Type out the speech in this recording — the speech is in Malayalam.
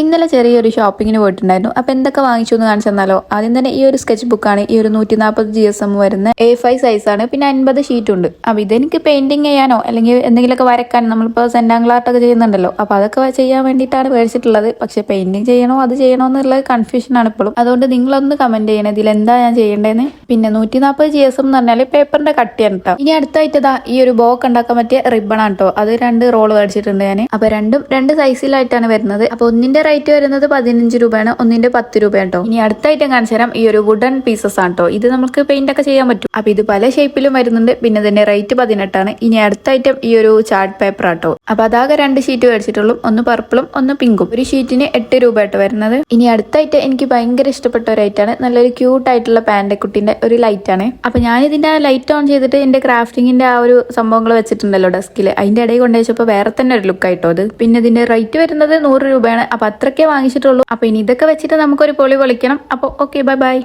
ഇന്നലെ ചെറിയൊരു ഷോപ്പിങ്ങിന് പോയിട്ടുണ്ടായിരുന്നു. അപ്പൊ എന്തൊക്കെ വാങ്ങിച്ചു എന്ന് കാണിച്ചു തന്നാലോ? ആദ്യം തന്നെ ഈ ഒരു സ്കെച്ച് ബുക്കാണ് ഈ ഒരു നൂറ്റി നാൽപ്പത് ജി എസ് എം വരുന്ന എ ഫൈവ് സൈസ് ആണ്. പിന്നെ അൻപത് ഷീറ്റ് ഉണ്ട്. അപ്പൊ ഇതെനിക്ക് പെയിന്റിങ് ചെയ്യാനോ അല്ലെങ്കിൽ എന്തെങ്കിലുമൊക്കെ വരക്കാൻ നമ്മളിപ്പോൾ സെന്റാങ്കിൾ ആർട്ടൊക്കെ ചെയ്യുന്നുണ്ടല്ലോ. അപ്പൊ അതൊക്കെ ചെയ്യാൻ വേണ്ടിയിട്ടാണ് മേടിച്ചിട്ടുള്ളത് പക്ഷെ പെയിന്റിങ് ചെയ്യണോ അത് ചെയ്യണോ എന്നുള്ള കൺഫ്യൂഷനാണ് ഇപ്പോഴും. അതുകൊണ്ട് നിങ്ങളൊന്ന് കമന്റ് ചെയ്യണേ. ഇതിൽ എന്താ ഞാൻ ചെയ്യേണ്ടതെന്ന് പിന്നെ നൂറ്റി നാൽപ്പത് ജി എസ് എം എന്ന് പറഞ്ഞാൽ പേപ്പറിന്റെ കട്ടിയാണ് കേട്ടോ ഇനി അടുത്തായിട്ടതാ ഈ ഒരു ബോക്ക് ഉണ്ടാക്കാൻ പറ്റിയ റിബൺ ആണ് കേട്ടോ അത് രണ്ട് റോൾ മേടിച്ചിട്ടുണ്ട് ഞാൻ അപ്പൊ രണ്ടും രണ്ട് സൈസിലായിട്ടാണ് വരുന്നത്. അപ്പൊ ഒന്നിന്റെ റേറ്റ് വരുന്നത് പതിനഞ്ച് രൂപയാണ്. ഒന്നിന്റെ പത്ത് രൂപ കേട്ടോ ഇനി അടുത്ത ഐറ്റം കാണിച്ചു തരാം. ഈ ഒരു വുഡൻ പീസസ് ആണ് ഇത് നമുക്ക് പെയിന്റ് ഒക്കെ ചെയ്യാൻ പറ്റും. അപ്പൊ ഇത് പല ഷേപ്പിലും വരുന്നുണ്ട്. പിന്നെ ഇതിന്റെ റേറ്റ് പതിനെട്ടാണ്. ഇനി അടുത്ത ഐറ്റം ഈ ഒരു ചാർട്ട് പേപ്പർ ആട്ടോ. അപ്പൊ അതാകെ രണ്ട് ഷീറ്റ് മേടിച്ചിട്ടുള്ളൂ. ഒന്ന് പർപ്പിളും ഒന്ന് പിങ്കും ഒരു ഷീറ്റിന് എട്ട് രൂപ വരുന്നത്. ഇനി അടുത്ത ഐറ്റം എനിക്ക് ഭയങ്കര ഇഷ്ടപ്പെട്ട ഒരു ഐറ്റാണ് നല്ലൊരു ക്യൂട്ട് ആയിട്ടുള്ള പാൻഡക്കുട്ടിന്റെ ഒരു ലൈറ്റ് ആണ്. അപ്പൊ ഞാൻ ഇതിന്റെ ലൈറ്റ് ഓൺ ചെയ്തിട്ട് എന്റെ ക്രാഫ്റ്റിംഗിന്റെ ആ ഒരു സംഭവങ്ങൾ വെച്ചിട്ടുണ്ടല്ലോ ഡെസ്കിൽ അതിന്റെ ഇടയിൽ കൊണ്ടുവച്ചപ്പോൾ വേറെ തന്നെ ഒരു ലുക്ക് ആയിട്ടോ അത്. പിന്നെ ഇതിന്റെ റേറ്റ് വരുന്നത് നൂറ് രൂപയാണ്. അപ്പൊ അത്രയ്ക്കേ വാങ്ങിച്ചിട്ടുള്ളൂ. അപ്പൊ ഇനി ഇതൊക്കെ വെച്ചിട്ട് നമുക്കൊരു പൊളി പൊളിക്കണം. അപ്പൊ ഓക്കെ ബൈ ബൈ